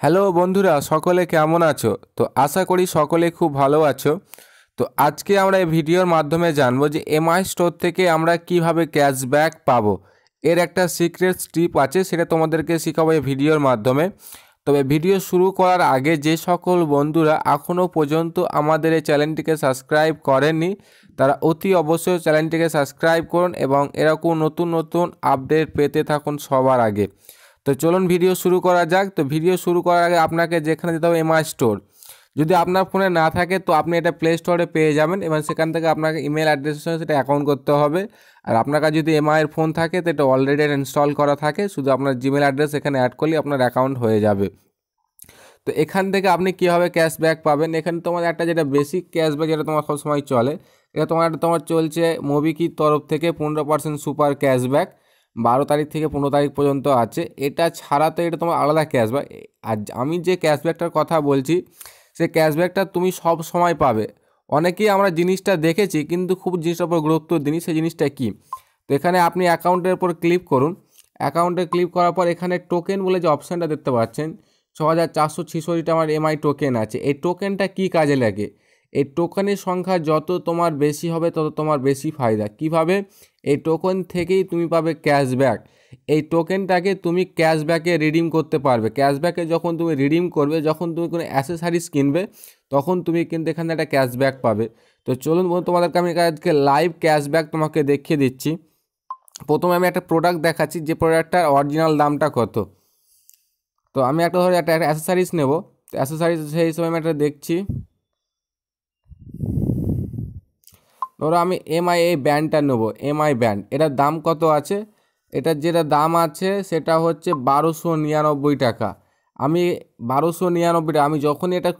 Hello বন্ধুরা, সকলে কেমন আছো? তো আশা করি সকলে খুব ভালো আছো। তো আজকে আমরা এই ভিডিওর মাধ্যমে জানব যে এমআই স্টোর থেকে আমরা কীভাবে ক্যাশব্যাক পাবো। এর একটা সিক্রেট স্টিপ আছে, সেটা তোমাদেরকে শেখাবো এই ভিডিওর মাধ্যমে। তবে ভিডিও শুরু করার আগে যে সকল বন্ধুরা এখনও পর্যন্ত আমাদের এই চ্যানেলটিকে সাবস্ক্রাইব করেননি, তারা অতি অবশ্যই চ্যানেলটিকে সাবস্ক্রাইব করুন এবং এরকম নতুন নতুন আপডেট পেতে থাকুন সবার আগে। তো চলুন ভিডিও শুরু করা যাক। তো ভিডিও শুরু করার আগে আপনাকে যেখানে যেতে হবে এমআই স্টোর যদি আপনার ফোনে না থাকে, তো আপনি এটা প্লে স্টোরে পেয়ে যাবেন এবং সেখান থেকে আপনাকে ইমেল অ্যাড্রেসের সঙ্গে সেটা অ্যাকাউন্ট করতে হবে। আর আপনার কাছে যদি এমআইয়ের ফোন থাকে, তো এটা অলরেডি ইনস্টল করা থাকে। শুধু আপনার জিমেল অ্যাড্রেস এখানে অ্যাড করলে আপনার অ্যাকাউন্ট হয়ে যাবে। তো এখান থেকে আপনি কীভাবে ক্যাশব্যাক পাবেন? এখানে তোমার একটা যেটা বেসিক ক্যাশব্যাক যেটা তোমার সবসময় চলে, এটা তোমার তোমার চলছে মোবিকির তরফ থেকে পনেরো পার্সেন্ট সুপার ক্যাশব্যাক বারো তারিখ থেকে পনেরো তারিখ পর্যন্ত আছে। এটা ছাড়া তো এটা তোমার আলাদা ক্যাশব্যাক আর আমি যে ক্যাশব্যাকটার কথা বলছি, সে ক্যাশব্যাকটা তুমি সব সময় পাবে। অনেকেই আমরা জিনিসটা দেখেছি, কিন্তু খুব জিনিসটার উপর গুরুত্ব দিই সেই জিনিসটা কী? তো এখানে আপনি অ্যাকাউন্টের উপর ক্লিক করুন। অ্যাকাউন্টে ক্লিক করার পর এখানে টোকেন বলে যে অপশানটা দেখতে পাচ্ছেন ছ হাজার চারশো ছেষট্টিটা আমার এমআই টোকেন আছে। এই টোকেনটা কী কাজে লাগে? এই টোকেনের সংখ্যা যত তোমার বেশি হবে, তত তোমার বেশি ফায়দা। কীভাবে? এই টোকেন থেকেই তুমি পাবে ক্যাশব্যাক এই টোকেনটাকে তুমি ক্যাশব্যাকে রিডিম করতে পারবে। ক্যাশব্যাকে যখন তুমি রিডিম করবে, যখন তুমি কোনো অ্যাসেসারিজ কিনবে, তখন তুমি কিন্তু এখানে একটা ক্যাশব্যাক পাবে। তো চলুন বলুন তোমাদেরকে আমি আজকে লাইভ ক্যাশব্যাক তোমাকে দেখিয়ে দিচ্ছি। প্রথমে আমি একটা প্রোডাক্ট দেখাচ্ছি, যে প্রোডাক্টটার অরিজিনাল দামটা কত। তো আমি একটা ধরো একটা অ্যাসেসারিজ নেব। তো অ্যাসেসারিজ সেই হিসেবে আমি একটা দেখছি। ধরো আমি এমআই এই ব্যান্ডটা নেব এমআই ব্যান্ড এটার দাম কত আছে? এটার যেটা দাম আছে সেটা হচ্ছে বারোশো নিরানব্বই টাকা। আমি বারোশো নিরানব্বই টাকা, আমি যখনই এটা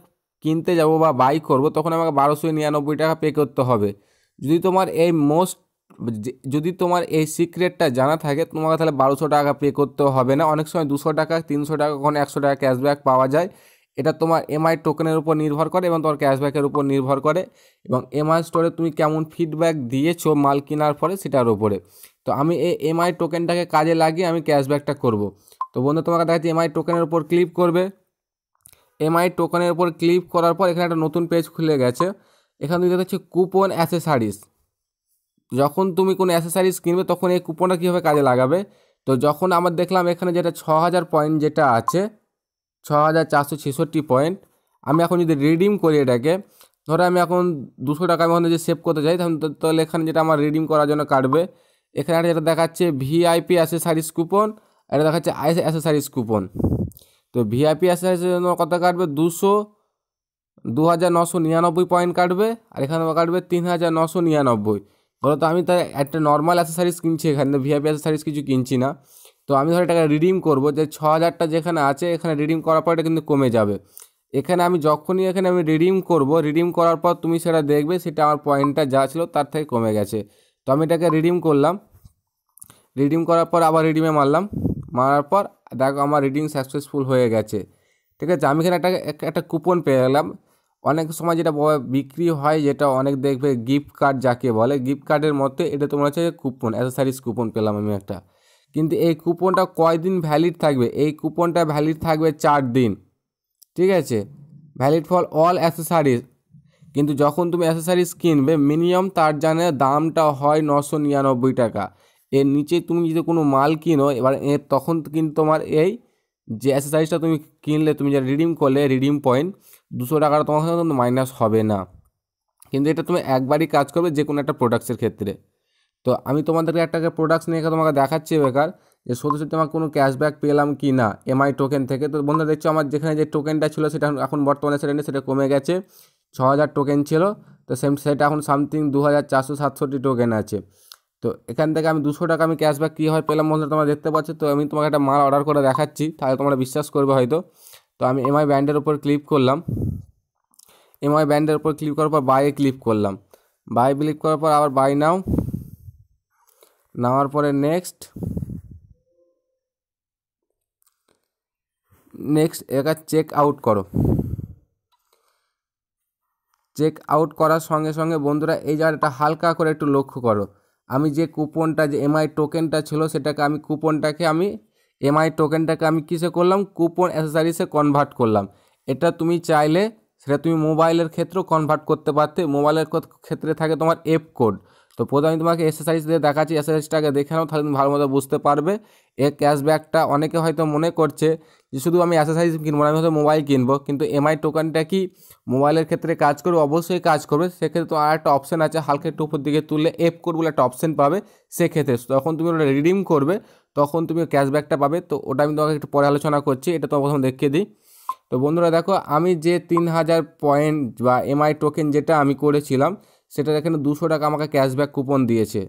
কিনতে যাব বা বাই করব, তখন আমাকে বারোশো নিরানব্বই টাকা পে করতে হবে। যদি তোমার এই মোস্ট যদি তোমার এই সিক্রেটটা জানা থাকে, তোমাকে তাহলে বারোশো টাকা পে করতে হবে না। অনেক সময় দুশো টাকা, তিনশো টাকা, কখনো একশো টাকা ক্যাশব্যাক পাওয়া যায়। এটা তোমার এমআই টোকেনের উপর নির্ভর করে এবং তোমার ক্যাশব্যাকের উপর নির্ভর করে এবং এমআই স্টোরে তুমি কেমন ফিডব্যাক দিয়েছ মাল কেনার পরে সেটার উপরে। তো আমি এই এমআই টোকেনটাকে কাজে লাগিয়ে আমি ক্যাশব্যাকটা করব। তো বন্ধু, তোমাকে দেখাচ্ছি এমআই টোকেনের উপর ক্লিক করবে। এমআই টোকেনের উপর ক্লিক করার পর এখানে একটা নতুন পেজ খুলে গেছে। এখানে তুমি দেখছি কুপন অ্যাসেসারিজ যখন তুমি কোনো অ্যাসেসারিজ কিনবে, তখন এই কুপনটা কীভাবে কাজে লাগাবে? তো যখন আমার দেখলাম এখানে যেটা ছ হাজার পয়েন্ট যেটা আছে ছ হাজার চারশো ছেষট্টি পয়েন্ট। আমি এখন যদি রিডিম করি এটাকে, ধরো আমি এখন দুশো টাকা আমি যদি সেভ করতে চাই, তাহলে এখানে যেটা আমার রিডিম করার জন্য কাটবে, এখানে একটা যেটা দেখাচ্ছে ভিআইপি অ্যাসেসারিজ কুপন এটা দেখাচ্ছে আইস অ্যাসেসারিজ কুপন তো ভিআইপি অ্যাসেসারিজের জন্য কত কাটবে? দুশো দু হাজার নশো নিরানব্বই পয়েন্ট কাটবে, আর এখানে কাটবে তিন হাজার নশো নিরানব্বই। ধরো তো আমি তাই একটা নর্মাল অ্যাসেসারিজ কিনছি এখানে ভিআইপি অ্যাসেসারিজ কিছু কিনছি না। তো আমি ধরো এটাকে রিডিম করব, যে ছ হাজারটা যেখানে আছে, এখানে রিডিম করার পর এটা কিন্তু কমে যাবে। এখানে আমি যখনই এখানে আমি রিডিম করব রিডিম করার পর তুমি সেটা দেখবে, সেটা আমার পয়েন্টটা যা ছিল তার থেকে কমে গেছে। তো আমি এটাকে রিডিম করলাম। রিডিম করার পর আবার রিডিমে মারলাম। মারার পর দেখো আমার রিডিং সাকসেসফুল হয়ে গেছে। ঠিক আছে? আমি এখানে একটা একটা কুপন পেয়ে গেলাম। অনেক সময় যেটা বিক্রি হয়, যেটা অনেক দেখবে গিফট কার্ড যাকে বলে গিফট কার্ডের মধ্যে এটা তোমার হচ্ছে কুপন অ্যাসেসারিজ কুপন পেলাম আমি একটা। কিন্তু এই কুপনটা কয়দিন ভ্যালিড থাকবে? এই কুপনটা ভ্যালিড থাকবে চার দিন। ঠিক আছে? ভ্যালিড ফর অল অ্যাসেসারিজ কিন্তু যখন তুমি অ্যাসেসারিজ কিনবে মিনিমাম তার জানে দামটা হয় নশো নিরানব্বই টাকা। এর নিচে তুমি যদি কোনো মাল কিনো, এবার এর তখন কিন্তু তোমার এই যে অ্যাসেসারিজটা তুমি কিনলে, তুমি যা রিডিম করলে রিডিম পয়েন্ট দুশো টাকার তোমার কিন্তু মাইনাস হবে না। কিন্তু এটা তুমি একবারই কাজ করবে যে কোনো একটা প্রোডাক্টসের ক্ষেত্রে। তো আমি তোমাদেরকে একটা প্রোডাক্টস নিয়ে তোমাকে দেখাচ্ছি বেকার, যে সত্যি সত্যি আমার কোনো ক্যাশব্যাক পেলাম কি না এমআই টোকেন থেকে। তো বন্ধুরা, দেখছ আমার যেখানে যে টোকেনটা ছিল, সেটা এখন বর্তমানে সেটা সেটা কমে গেছে। ছ হাজার টোকেন ছিল, তো সেম সেটা এখন সামথিং দু হাজার চারশো সাতষট্টি টোকেন আছে। তো এখান থেকে আমি দুশো টাকা আমি ক্যাশব্যাক কীভাবে পেলাম বন্ধুরা, তোমরা দেখতে পাচ্ছ। তো আমি তোমাকে একটা মাল অর্ডার করে দেখাচ্ছি, তাহলে তোমরা বিশ্বাস করবে হয়তো। তো আমি এমআই ব্যান্ডের উপর ক্লিক করলাম। এমআই ব্যান্ডের উপর ক্লিক করার পর বাইয়ে ক্লিক করলাম। বাই ক্লিক করার পর আবার বাই নাও নেওয়ার পরে নেক্সট নেক্সট এটা চেক আউট করো। চেক আউট করার সঙ্গে সঙ্গে বন্ধুরা এই জায়গাটা হালকা করে একটু লক্ষ্য করো। আমি যে কুপনটা, যে এমআই টোকেনটা ছিল সেটাকে আমি, কুপনটাকে আমি এমআই টোকেনটাকে আমি কিসে করলাম? কুপন অ্যাসেসারিসে কনভার্ট করলাম। এটা তুমি চাইলে, সেটা তুমি মোবাইলের ক্ষেত্রেও কনভার্ট করতে পারতে। মোবাইলের ক্ষেত্রে থাকে তোমার এপ কোড তো প্রথমে আমি তোমাকে এসএসআইস দিয়ে দেখাচ্ছি। এসএসআইসটাকে দেখে নাও, তাহলে তুমি ভালো মতো বুঝতে পারবে। এর ক্যাশব্যাকটা অনেকে হয়তো মনে করছে যে, শুধু আমি এসএসআইস কিনবো না, আমি হয়তো মোবাইল কিনবো। কিন্তু এমআই টোকেনটা কি? মোবাইলের ক্ষেত্রে কাজ করবে, অবশ্যই কাজ করবে। সেক্ষেত্রে তো আর একটা অপশান আছে, হালকা একটু উপর দিকে তুললে এফ কোড বলে একটা অপশান পাবে সেক্ষেত্রে। তখন তুমি ওটা রিডিম করবে, তখন তুমি ক্যাশব্যাকটা পাবে। তো ওটা আমি তোমাকে একটু পরে আলোচনা করছি, এটা তোমাকে প্রথম দেখিয়ে দিই। তো বন্ধুরা দেখো, আমি যে তিন হাজার পয়েন্ট বা এমআই টোকেন যেটা আমি করেছিলাম সেটা এখানে দুশো টাকা আমাকে ক্যাশব্যাক কুপন দিয়েছে।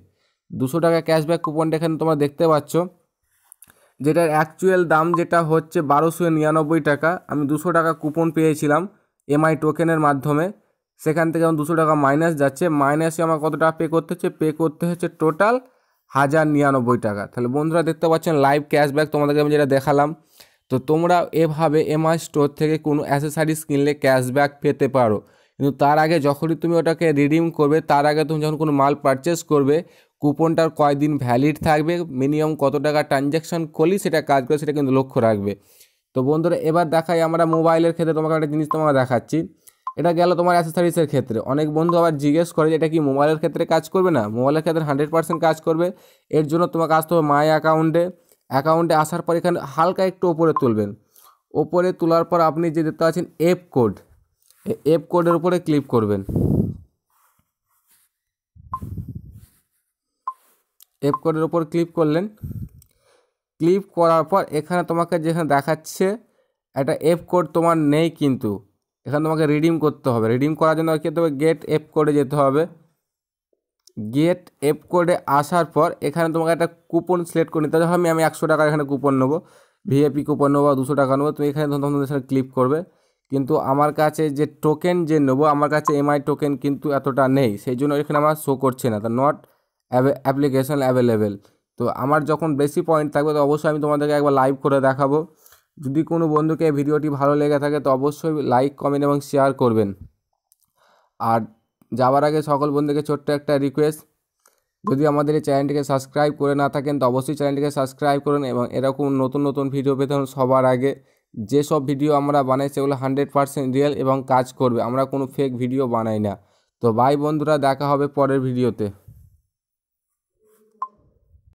দুশো টাকা ক্যাশব্যাক কুপনটা এখানে তোমরা দেখতে পাচ্ছ, যেটার অ্যাকচুয়াল দাম যেটা হচ্ছে বারোশো নিরানব্বই টাকা। আমি দুশো টাকা কুপন পেয়েছিলাম এমআই টোকেনের মাধ্যমে। সেখান থেকে আমার দুশো টাকা মাইনাস যাচ্ছে। মাইনাসে আমার কত টাকা পে করতে হচ্ছে? পে করতে হচ্ছে টোটাল হাজার নিরানব্বই টাকা। তাহলে বন্ধুরা দেখতে পাচ্ছেন লাইভ ক্যাশব্যাক তোমাদেরকে আমি যেটা দেখালাম। তো তোমরা এভাবে এমআই স্টোর থেকে কোনো অ্যাসেসারিজ কিনলে ক্যাশব্যাক পেতে পারো। কিন্তু তার আগে যখনই তুমি ওটাকে রিডিম করবে, তার আগে তুমি যখন কোনো মাল পারচেস করবে কুপনটার কয়দিন ভ্যালিড থাকবে মিনিমাম কত টাকা ট্রানজ্যাকশান করলি, সেটা কাজ করে সেটা কিন্তু লক্ষ্য রাখবে। তো বন্ধুরা, এবার দেখাই আমরা মোবাইলের ক্ষেত্রে তোমাকে একটা জিনিস তোমাকে দেখাচ্ছি। এটা গেল তোমার অ্যাসেসারিজের ক্ষেত্রে। অনেক বন্ধু আবার জিজ্ঞেস করে যে এটা কি মোবাইলের ক্ষেত্রে কাজ করবে? না, মোবাইলের ক্ষেত্রে হান্ড্রেড পার্সেন্ট কাজ করবে। এর জন্য তোমাকে আসতে হবে মাই অ্যাকাউন্টে অ্যাকাউন্টে আসার পর এখানে হালকা একটু ওপরে তুলবেন। ওপরে তোলার পর আপনি যে দেখতে পাচ্ছেন এপ কোড এপ কোডের উপরে ক্লিক করবেন। এপ কোডের উপর ক্লিক করলেন। ক্লিক করার পর এখানে তোমাকে যেখানে দেখাচ্ছে, একটা এফ কোড তোমার নেই কিন্তু। এখানে তোমাকে রিডিম করতে হবে। রিডিম করার জন্য কী হবে? গেট এফ কোডে যেতে হবে। গেট এফ কোডে আসার পর এখানে তোমাকে একটা কুপন সিলেক্ট করে নিতে হবে। আমি আমি একশো টাকার এখানে কুপন নেব। ভিএপি কুপন নেব দুশো টাকা নেব। তুমি এখানে তোমাদের সাথে ক্লিক করবে। কিন্তু আমার কাছে যে টোকেন যে নেব, আমার কাছে এমআই টোকেন কিন্তু এতটা নেই। সেই জন্য এখানে আমার শো করছে না, তা নট অ্যাপ্লিকেশন অ্যাভেলেবেল তো আমার যখন বেশি পয়েন্ট থাকবে, তো অবশ্যই আমি তোমাদেরকে একবার লাইভ করে দেখাবো। যদি কোনো বন্ধুকে ভিডিওটি ভালো লেগে থাকে, তো অবশ্যই লাইক কমেন্ট এবং শেয়ার করবেন। আর যাওয়ার আগে সকল বন্ধুকে ছোট্ট একটা রিকোয়েস্ট যদি আমাদের এই চ্যানেলটিকে সাবস্ক্রাইব করে না থাকেন, তো অবশ্যই চ্যানেলটিকে সাবস্ক্রাইব করুন এবং এরকম নতুন নতুন ভিডিও পেতে সবার আগে যেসব ভিডিও আমরা বানাই সেগুলো হান্ড্রেড পারসেন্ট রিয়েল এবং কাজ করবে। আমরা কোনো ফেক ভিডিও বানাই না। তো বাই বন্ধুরা, দেখা হবে পরের ভিডিওতে